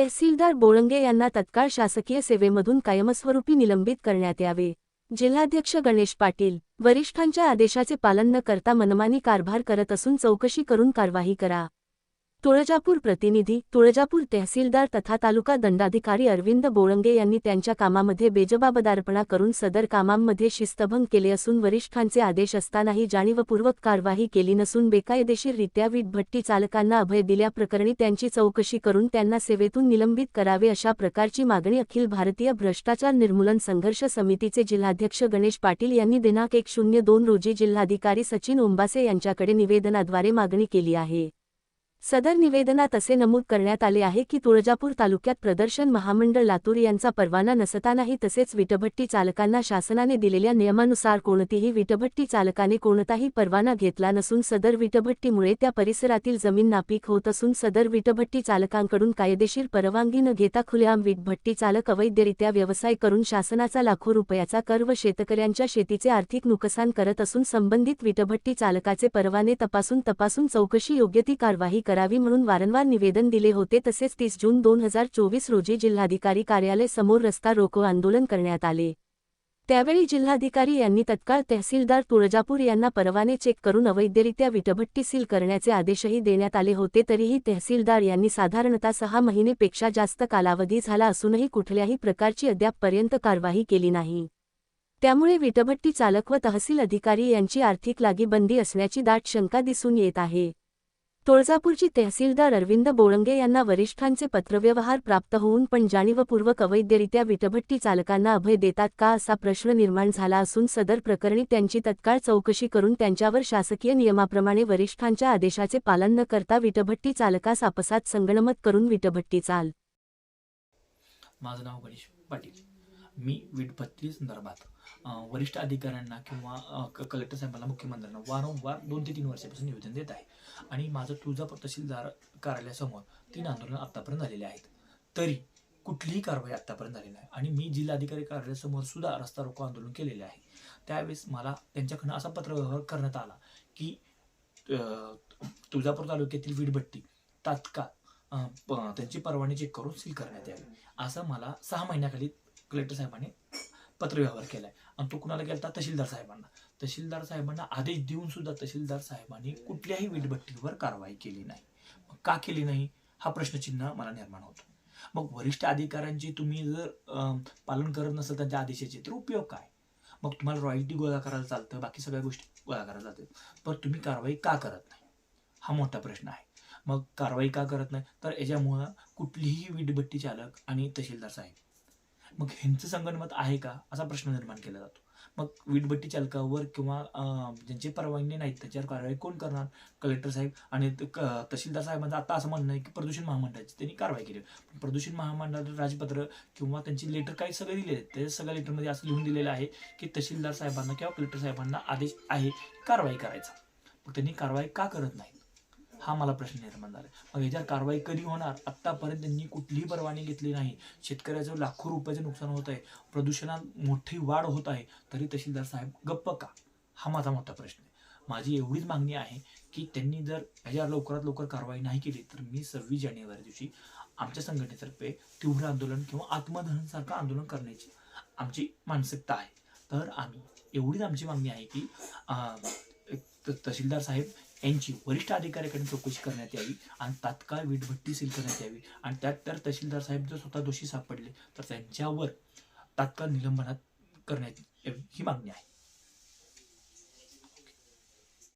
तहसीलदार बोळंगे यांना तत्काळ शासकीय सेवेमधून कायमस्वरूपी निलंबित करण्यात यावे. जिल्हाध्यक्ष गणेश पाटील वरिष्ठांच्या आदेशाचे पालन न करता मनमानी कारभार करत असून चौकशी करून कारवाई करा. तुळजापूर प्रतिनिधी तुळजापूर तहसीलदार तथा तालुका दंडाधिकारी अरविंद बोळंगे यांनी त्यांच्या कामामध्ये बेजबाबदारपणा करून सदर कामांमध्ये शिस्तभंग केले असून वरिष्ठांचे आदेश असतानाही जाणीवपूर्वक कारवाई केली नसून बेकायदेशीररित्या वीटभट्टी चालकांना अभय दिल्याप्रकरणी त्यांची चौकशी करून त्यांना सेवेतून निलंबित करावे अशा प्रकारची मागणी अखिल भारतीय भ्रष्टाचार निर्मूलन संघर्ष समितीचे जिल्हाध्यक्ष गणेश पाटील यांनी दिनांक एक शून्य दोन रोजी जिल्हाधिकारी सचिन ओंबासे यांच्याकडे निवेदनाद्वारे मागणी केली आहे. सदर निवेदनात असे नमूद करण्यात आले आहे की तुळजापूर तालुक्यात प्रदर्शन महामंडळ लातूर यांचा परवाना नसतानाही तसेच विटभट्टी चालकांना शासनाने दिलेल्या नियमानुसार कोणतीही विटभट्टी चालकाने कोणताही परवाना घेतला नसून सदर विटभट्टीमुळे त्या परिसरातील जमीन नापीक होत असून सदर विटभट्टी चालकांकडून कायदेशीर परवानगी न घेता खुलेआम विटभट्टी चालक अवैधरित्या व्यवसाय करून शासनाचा लाखो रुपयाचा कर व शेतकऱ्यांच्या शेतीचे आर्थिक नुकसान करत असून संबंधित विटभट्टी चालकाचे परवाने तपासून तपासून चौकशी योग्य ती कारवाई करावी म्हणून वारंवार निवेदन दिले होते. तसेच तीस जून दोन हजार चोवीस रोजी जिल्हाधिकारी कार्यालय समोर रस्ता रोको आंदोलन करण्यात आले. त्यावेळी जिल्हाधिकारी यांनी तत्काळ तहसीलदार तुळजापूर यांना परवाने चेक करून अवैधरित्या विटभट्टी सील करण्याचे आदेशही देण्यात आले होते. तरीही तहसीलदार यांनी साधारणतः सहा महिनेपेक्षा जास्त कालावधी झाला असूनही कुठल्याही प्रकारची अद्यापपर्यंत कारवाई केली नाही. त्यामुळे विटभट्टी चालक व तहसील अधिकारी यांची आर्थिक लागीबंदी असण्याची दाट शंका दिसून येत आहे. तुळजापूरची तहसीलदार अरविंद बोळंगे यांना वरिष्ठांचे पत्रव्यवहार प्राप्त होऊन पण जाणीवपूर्वक अवैधरित्या विटभट्टी चालकांना अभय देतात का असा प्रश्न निर्माण झाला असून सदर प्रकरणी त्यांची तत्काळ चौकशी करून त्यांच्यावर शासकीय नियमाप्रमाणे वरिष्ठांच्या आदेशाचे पालन न करता विटभट्टी चालकास आपसात संगणमत करून विटभट्टी चाल. माझं नाव गणेश पाटील. मी विटभट्टी संदर्भात वरिष्ठ अधिकाऱ्यांना किंवा क- कलेक्टर साहेबांना मुख्यमंत्र्यांना वारंवार दोन ते तीन वर्षापासून निवेदन देत आहे. आणि माझं तुळजापूर तहसीलदार कार्यालयासमोर तीन आंदोलन आत्तापर्यंत झालेले आहेत. तरी कुठलीही कारवाई आत्तापर्यंत झाली नाही. आणि मी जिल्हाधिकारी कार्यालयासमोर सुद्धा रस्ता रोको आंदोलन केलेले आहे. त्यावेळेस मला त्यांच्याकडनं असा पत्रव्यवहार करण्यात आला की तुळजापूर तालुक्यातील वीडभट्टी तात्काळ प- त्यांची परवानगी चेक करून सील करण्यात यावी. असं मला सहा महिन्याखाली कलेक्टर साहेबांनी पत्रव्यवहार केलाय. आणि तो कुणाला गेला तहसीलदार साहेबांना. तहसीलदार साहेबांना आदेश देऊन सुद्धा तहसीलदार साहेबांनी कुठल्याही वीटभट्टीवर कारवाई केली नाही. मग का केली नाही? हा प्रश्नचिन्ह मला निर्माण होतो. मग वरिष्ठ अधिकाऱ्यांची तुम्ही जर पालन करत नसाल त्यांच्या आदेशाचे तर उपयोग काय? मग तुम्हाला रॉयल्टी गोळा करायला चालतं बाकी सगळ्या गोष्टी गोळा करायला चालतात. पण तुम्ही कारवाई का करत नाही? हा मोठा प्रश्न आहे. मग कारवाई का करत नाही? तर याच्यामुळं कुठलीही वीटभट्टी चालक आणि तहसीलदार साहेब मग ह्यांचं संगणमत आहे का? असा प्रश्न निर्माण केला जातो. मग वीटभट्टी चालकावर किंवा ज्यांचे परवानगी नाहीत त्याच्यावर कारवाई कोण करणार? कलेक्टर साहेब आणि क- तहसीलदार साहेबांचं आता असं म्हणणं आहे की प्रदूषण महामंडळाची त्यांनी कारवाई केली. पण प्रदूषण महामंडळाचं राजपत्र किंवा त्यांची लेटर काही सगळे दिले आहेत. त्या सगळ्या लेटरमध्ये असं लिहून दिलेलं आहे की तहसीलदार साहेबांना किंवा कलेक्टर साहेबांना आदेश आहे कारवाई करायचा. मग त्यांनी कारवाई का करत नाही हा मला प्रश्न निर्माण झाला. मग याच्यावर कारवाई कधी होणार? आत्तापर्यंत त्यांनी कुठलीही परवानगी घेतली नाही. शेतकऱ्याचं लाखो रुपयाचं नुकसान होत आहे. प्रदूषणात मोठी वाढ होत आहे. तरी तहसीलदार साहेब गप्प का? हा माझा मोठा प्रश्न आहे. माझी एवढीच मागणी आहे की त्यांनी जर ह्याच्यावर लवकरात लवकर कारवाई नाही केली तर मी सव्वीस जानेवारी दिवशी आमच्या संघटनेतर्फे तीव्र आंदोलन किंवा आत्मदहनसारखं आंदोलन करण्याची आमची मानसिकता आहे. तर आम्ही एवढीच आमची मागणी आहे की तहसीलदार साहेब यांची वरिष्ठ अधिकाऱ्याकडे चौकशी करण्यात यावी आणि तात्काळ वीटभट्टी सील करण्यात यावी. आणि त्यात तर तहसीलदार साहेब जर स्वतः दोषी सापडले तर त्यांच्यावर तात्काळ निलंबनात करण्यात यावी. ही मागणी आहे.